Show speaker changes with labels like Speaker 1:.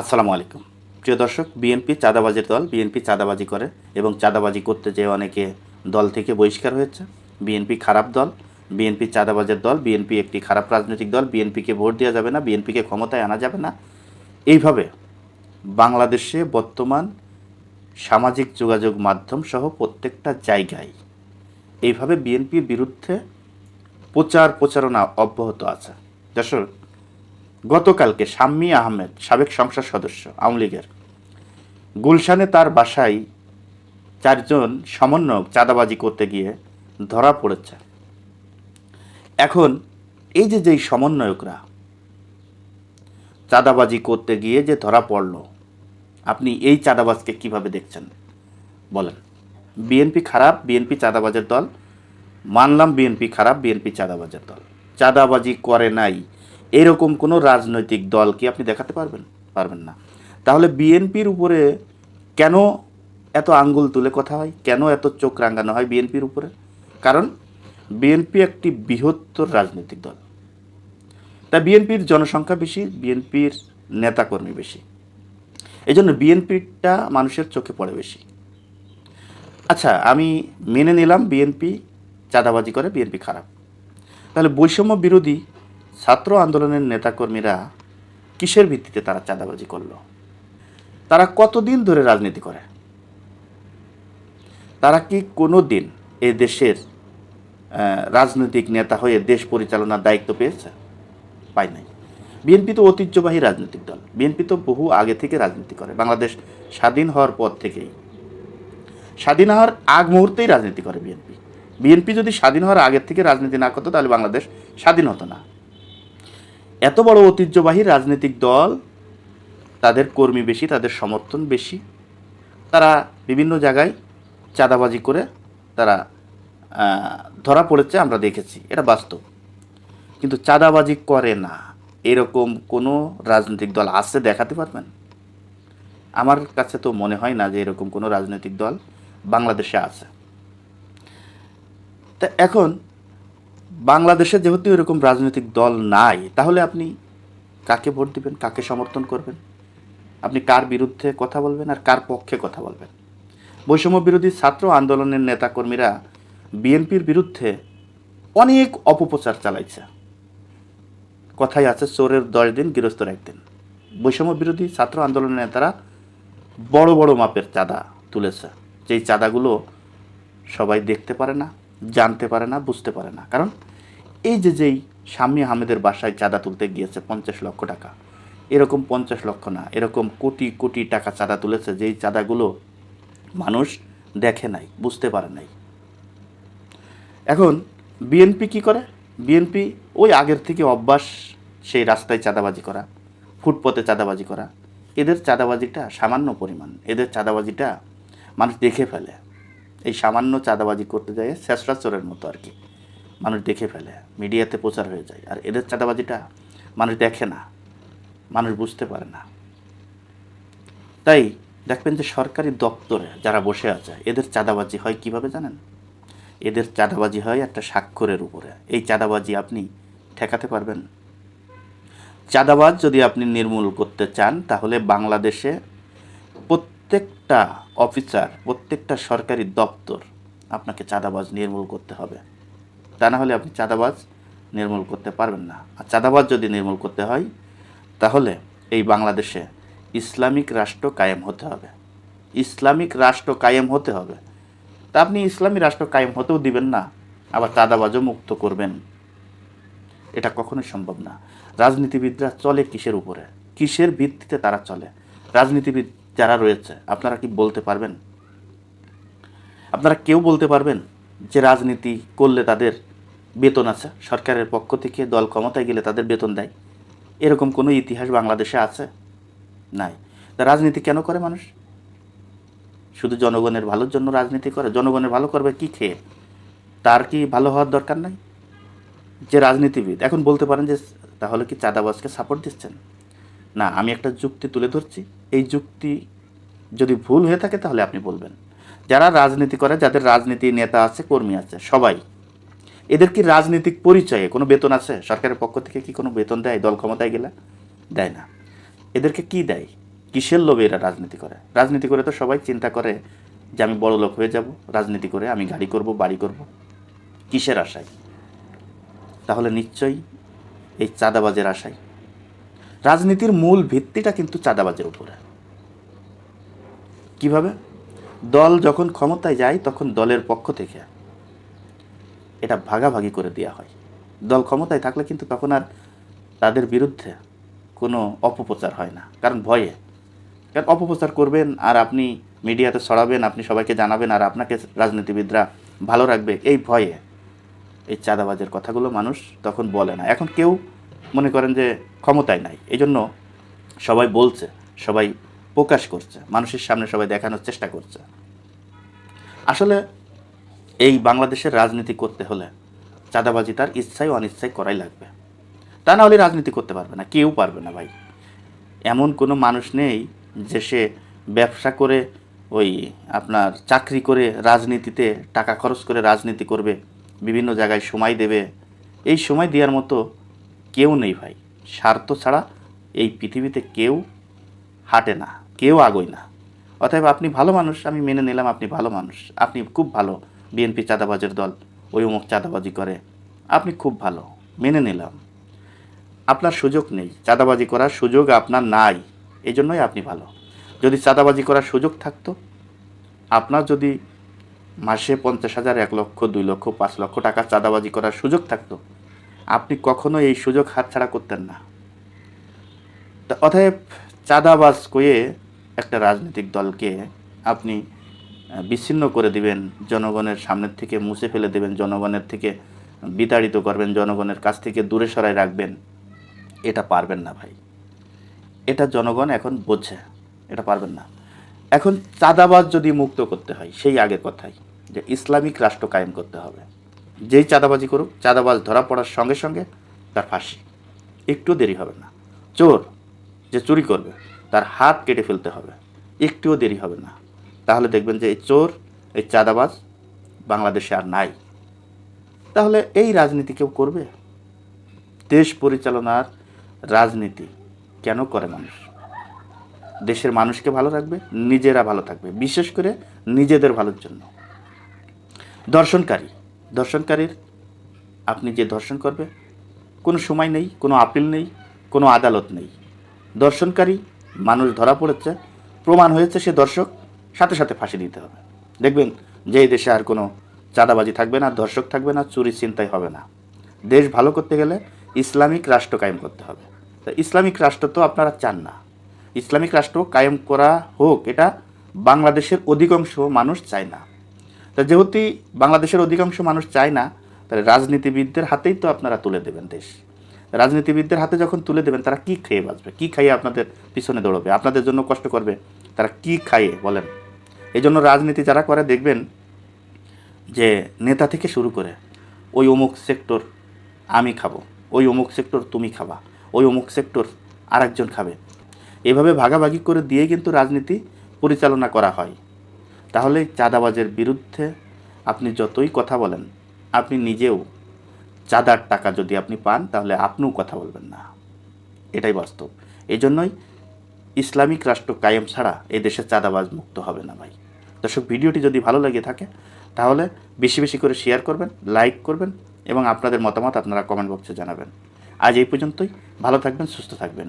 Speaker 1: আসসালামু আলাইকুম। প্রিয় দর্শক, বিএনপি চাঁদাবাজির দল, বিএনপি চাঁদাবাজি করে এবং চাঁদাবাজি করতে যেয়ে অনেকে দল থেকে বহিষ্কার হয়েছে। বিএনপি খারাপ দল, বিএনপি চাঁদাবাজের দল, বিএনপি একটি খারাপ রাজনৈতিক দল, বিএনপিকে ভোট দেওয়া যাবে না, বিএনপিকে ক্ষমতায় আনা যাবে না। এইভাবে বাংলাদেশে বর্তমান সামাজিক যোগাযোগ মাধ্যম সহ প্রত্যেকটা জায়গায় এইভাবে বিএনপির বিরুদ্ধে প্রচার প্রচারণা অব্যাহত আছে। দর্শক গতকালকে শাম্মী আহমেদ, সাবেক সংসদ সদস্য, আওয়ামী লীগের। গুলশানে তার বাসায় চারজন সমন্বয়ক চাঁদাবাজি করতে গিয়ে ধরা পড়েছে। এখন এই যে যেই সমন্বয়করা চাঁদাবাজি করতে গিয়ে যে ধরা পড়ল, আপনি এই চাঁদাবাজকে কীভাবে দেখছেন? বলেন। বিএনপি খারাপ, বিএনপি চাঁদাবাজের দল। মানলাম বিএনপি খারাপ, বিএনপি চাঁদাবাজের দল। চাঁদাবাজি করে নাই এরকম কোনো রাজনৈতিক দল কি আপনি দেখাতে পারবেন? পারবেন না। তাহলে বিএনপির উপরে কেন এত আঙ্গুল তুলে কথা হয়? কেন এত চোখ রাঙানো হয় বিএনপির উপরে? কারণ বিএনপি একটি বৃহত্তর রাজনৈতিক দল। তা বিএনপির জনসংখ্যা বেশি, বিএনপির নেতাকর্মী বেশি। এই জন্য বিএনপিটা মানুষের চোখে পড়ে বেশি। আচ্ছা আমি মেনে নিলাম বিএনপি চাঁদাবাজি করে, বিএনপি খারাপ। তাহলে বৈষম্য বিরোধী ছাত্র আন্দোলনের নেতাকর্মীরা কিসের ভিত্তিতে তারা চাঁদাবাজি করল? তারা কতদিন ধরে রাজনীতি করে? তারা কি কোনো দিন এ দেশের রাজনৈতিক নেতা হয়ে দেশ পরিচালনার দায়িত্ব পেয়েছে? পায় নাই। বিএনপি তো ঐতিহ্যবাহী রাজনৈতিক দল। বিএনপি তো বহু আগে থেকে রাজনীতি করে। বাংলাদেশ স্বাধীন হওয়ার পর থেকেই। স্বাধীন হওয়ার আগ মুহূর্তেই রাজনীতি করে বিএনপি। বিএনপি যদি স্বাধীন হওয়ার আগের থেকে রাজনীতি না করতো, তাহলে বাংলাদেশ স্বাধীন হতো না। এত বড় ঐতিহ্যবাহী রাজনৈতিক দল, তাদের কর্মী বেশি, তাদের সমর্থন বেশি। তারা বিভিন্ন জায়গায় চাঁদাবাজি করে তারা ধরা পড়েছে, আমরা দেখেছি। এটা বাস্তব। কিন্তু চাঁদাবাজি করে না। এরকম কোনো রাজনৈতিক দল আছে দেখাতে পারবেন? আমার কাছে তো মনে হয় না যে এরকম কোনো রাজনৈতিক দল বাংলাদেশে আছে। তা এখন বাংলাদেশে যেহেতু এরকম রাজনৈতিক দল নাই, তাহলে আপনি কাকে ভোট দিবেন, কাকে সমর্থন করবেন? আপনি কার বিরুদ্ধে কথা বলবেন আর কার পক্ষে কথা বলবেন? বৈষম্য বিরোধী ছাত্র আন্দোলনের নেতাকর্মীরা বিএনপির বিরুদ্ধে অনেক অপপ্রচার চালাইছে। কথাই আছে, চোরের দশ দিন, গৃহস্থর একদিন বৈষম্য বিরোধী ছাত্র আন্দোলনের নেতারা বড় বড় মাপের চাঁদা তুলেছে। যেই চাঁদাগুলো সবাই দেখতে পারে না জানতে পারে না, বুঝতে পারে না। কারণ এই যে যেই শাম্মী আহমেদের বাসায় চাঁদা তুলতে গিয়েছে পঞ্চাশ লক্ষ টাকা, এরকম পঞ্চাশ লক্ষ না, এরকম কোটি কোটি টাকা চাঁদা তুলেছে, যেই চাঁদাগুলো মানুষ দেখে নাই, বুঝতে পারে নাই। এখন বিএনপি কি করে? বিএনপি ওই আগের থেকে অভ্যাস, সেই রাস্তায় চাঁদাবাজি করা, ফুটপথে চাঁদাবাজি করা, এদের চাঁদাবাজিটা সামান্য পরিমাণ, এদের চাঁদাবাজিটা মানুষ দেখে ফেলে। এই সামান্য চাঁদাবাজি করতে যায় শেষরা চোরের মতো আর কি। মানুষ দেখে ফেলে, মিডিয়াতে প্রচার হয়ে যায়। আর এদের চাঁদাবাজিটা মানুষ দেখে না, মানুষ বুঝতে পারে না। তাই দেখবেন যে সরকারি দপ্তরে যারা বসে আছে, এদের চাঁদাবাজি হয় কীভাবে জানেন? এদের চাঁদাবাজি হয় একটা স্বাক্ষরের উপরে। এই চাঁদাবাজি আপনি ঠেকাতে পারবেন। চাঁদাবাজ যদি আপনি নির্মূল করতে চান, তাহলে বাংলাদেশে প্রত্যেকটা অফিসার, প্রত্যেকটা সরকারি দপ্তর আপনাকে চাঁদাবাজ নির্মূল করতে হবে। তা না হলে আপনি চাঁদাবাজ নির্মূল করতে পারবেন না। আর চাঁদাবাজ যদি নির্মূল করতে হয়, তাহলে এই বাংলাদেশে ইসলামিক রাষ্ট্র কায়েম হতে হবে। ইসলামিক রাষ্ট্র কায়েম হতে হবে। তা আপনি ইসলামী রাষ্ট্র কায়েম হতেও দিবেন না, আবার চাঁদাবাজও মুক্ত করবেন। এটা কখনোই সম্ভব না। রাজনীতিবিদরা চলে কিসের উপরে? কিসের ভিত্তিতে তারা চলে? রাজনীতিবিদ যারা রয়েছে, আপনারা কি বলতে পারবেন? আপনারা কেউ বলতে পারবেন যে রাজনীতি করলে তাদের বেতন আছে? সরকারের পক্ষ থেকে দল ক্ষমতায় গেলে তাদের বেতন দেয়? এরকম কোনো ইতিহাস বাংলাদেশে আছে? নাই। তা রাজনীতি কেন করে মানুষ? শুধু জনগণের ভালোর জন্য রাজনীতি করে? জনগণের ভালো করবে কি খেয়ে? তার কি ভালো হওয়ার দরকার নাই? যে রাজনীতিবিদ, এখন বলতে পারেন যে তাহলে কি চাঁদাবাজকে সাপোর্ট দিচ্ছেন? না, আমি একটা যুক্তি তুলে ধরছি। এই যুক্তি যদি ভুল হয়ে থাকে তাহলে আপনি বলবেন। যারা রাজনীতি করে, যাদের রাজনীতি নেতা আছে, কর্মী আছে, সবাই, এদের কি রাজনৈতিক পরিচয়ে কোনো বেতন আছে? সরকারের পক্ষ থেকে কি কোনো বেতন দেয়? দল ক্ষমতায় গেলে? দেয় না। এদেরকে কি দেয়? কিসের লোভে এরা রাজনীতি করে? রাজনীতি করে তো সবাই চিন্তা করে যে আমি বড় লোক হয়ে যাব, রাজনীতি করে আমি গাড়ি করব, বাড়ি করব। কিসের আশায়? তাহলে নিশ্চয়ই এই চাঁদাবাজের আশায় রাজনীতির মূল ভিত্তিটা কিন্তু চাঁদাবাজের উপরে। কীভাবে? দল যখন ক্ষমতায় যায়, তখন দলের পক্ষ থেকে এটা ভাগাভাগি করে দেওয়া হয়। দল ক্ষমতায় থাকলে কিন্তু তখন আর তাদের বিরুদ্ধে কোনো অপপ্রচার হয় না, কারণ ভয়ে। কারণ অপপ্রচার করবেন আর আপনি মিডিয়াতে ছড়াবেন, আপনি সবাইকে জানাবেন আর আপনাকে রাজনীতিবিদরা ভালো রাখবে, এই ভয়ে। এই চাঁদাবাজের কথাগুলো মানুষ তখন বলে না। এখন কেউ মনে করেন যে ক্ষমতায় নাই। এই জন্য সবাই বলছে, সবাই প্রকাশ করছে, মানুষের সামনে সবাই দেখানোর চেষ্টা করছে। আসলে এই বাংলাদেশের রাজনীতি করতে হলে চাঁদাবাজি তার ইচ্ছায় অনিচ্ছায় করাই লাগবে। তা না হলে রাজনীতি করতে পারবে না, কেউ পারবে না ভাই। এমন কোনো মানুষ নেই যে সে ব্যবসা করে ওই আপনার চাকরি করে রাজনীতিতে টাকা খরচ করে রাজনীতি করবে, বিভিন্ন জায়গায় সময় দেবে। এই সময় দেওয়ার মতো কেউ নেই ভাই। স্বার্থ ছাড়া এই পৃথিবীতে কেউ হাঁটে না, কেউ আgoয় না। অতএব আপনি ভালো মানুষ, আমি মেনে নিলাম আপনি ভালো মানুষ। আপনি খুব ভালো। বিএনপি চাঁদাবাজের দল, ওই অমুক চাঁদাবাজি করে। আপনি খুব ভালো, মেনে নিলাম। আপনার সুযোগ নেই। চাঁদাবাজি করার সুযোগ আপনার নাই এই জন্যই আপনি ভালো। যদি চাঁদাবাজি করার সুযোগ থাকতো, আপনার যদি মাসে পঞ্চাশ হাজার, এক লক্ষ, দুই লক্ষ, পাঁচ লক্ষ টাকা চাঁদাবাজি করার সুযোগ থাকতো আপনি কখনো এই সুযোগ হাতছাড়া করতেন না। অতএব চাঁদাবাজ কয়ে একটা রাজনৈতিক দলকে আপনি বিচ্ছিন্ন করে দিবেন, জনগণের সামনের থেকে মুছে ফেলে দেবেন, জনগণের থেকে বিতাড়িত করবেন, জনগণের কাছ থেকে দূরে সরাই রাখবেন। এটা পারবেন না ভাই। এটা জনগণ এখন বোঝে, এটা পারবেন না। এখন চাঁদাবাজ যদি মুক্ত করতে হয়, সেই আগের কথাই, যে ইসলামিক রাষ্ট্র কায়েম করতে হবে। যেই চাঁদাবাজি করুক, চাঁদাবাজ ধরা পড়ার সঙ্গে সঙ্গে তার ফাঁসি। একটু দেরি হবে না। চোর যে চুরি করবে, তার হাত কেটে ফেলতে হবে। একটুও দেরি হবে না। তাহলে দেখবেন যে এই চোর, এই চাঁদাবাজ বাংলাদেশে আর নাই। তাহলে এই রাজনীতি কেউ করবে? দেশ পরিচালনার রাজনীতি কেন করে মানুষ? দেশের মানুষকে ভালো রাখবে, নিজেরা ভালো থাকবে, বিশেষ করে নিজেদের ভালোর জন্য। দর্শনকারী দর্শনকারীর, আপনি যে দর্শন করবে, কোনো সময় নেই, কোনো আপিল নেই, কোনো আদালত নেই। দর্শনকারী মানুষ ধরা পড়েছে, প্রমাণ হয়েছে সে দর্শক, সাথে সাথে ফাঁসি দিতে হবে। দেখবেন যে দেশে আর কোনো চাঁদাবাজি থাকবে না, দর্শক থাকবে না, চুরি চিন্তাই হবে না। দেশ ভালো করতে গেলে ইসলামিক রাষ্ট্র কায়েম করতে হবে। তা ইসলামিক রাষ্ট্র তো আপনারা চান না। ইসলামিক রাষ্ট্র কায়েম করা হোক, এটা বাংলাদেশের অধিকাংশ মানুষ চায় না। তা যেহেতু বাংলাদেশের অধিকাংশ মানুষ চায় না, তাহলে রাজনীতিবিদদের হাতেই তো আপনারা তুলে দেবেন দেশ। রাজনীতিবিদদের হাতে যখন তুলে দেবেন, তারা কি খেয়ে বাঁচবে? কি খাইয়ে আপনাদের পিছনে দৌড়বে? আপনাদের জন্য কষ্ট করবে? তারা কি খাইয়ে বলেন? এই জন্য রাজনীতি যারা করে, দেখবেন যে নেতা থেকে শুরু করে, ওই অমুক সেক্টর আমি খাব, ওই অমুক সেক্টর তুমি খাবা, ওই অমুক সেক্টর আরেকজন খাবে। এভাবে ভাগাভাগি করে দিয়ে কিন্তু রাজনীতি পরিচালনা করা হয়। তাহলে চাঁদাবাজের বিরুদ্ধে আপনি যতই কথা বলেন, আপনি নিজেও চাঁদার টাকা যদি আপনি পান, তাহলে আপনিও কথা বলবেন না। এটাই বাস্তব। এই জন্যই ইসলামিক রাষ্ট্র কায়েম ছাড়া এই দেশে চাঁদাবাজ মুক্ত হবে না ভাই। দর্শক, ভিডিওটি যদি ভালো লেগে থাকে, তাহলে বেশি বেশি করে শেয়ার করবেন লাইক করবেন এবং আপনাদের মতামত আপনারা কমেন্ট বক্সে জানাবেন। আজ এই পর্যন্তই। ভালো থাকবেন, সুস্থ থাকবেন।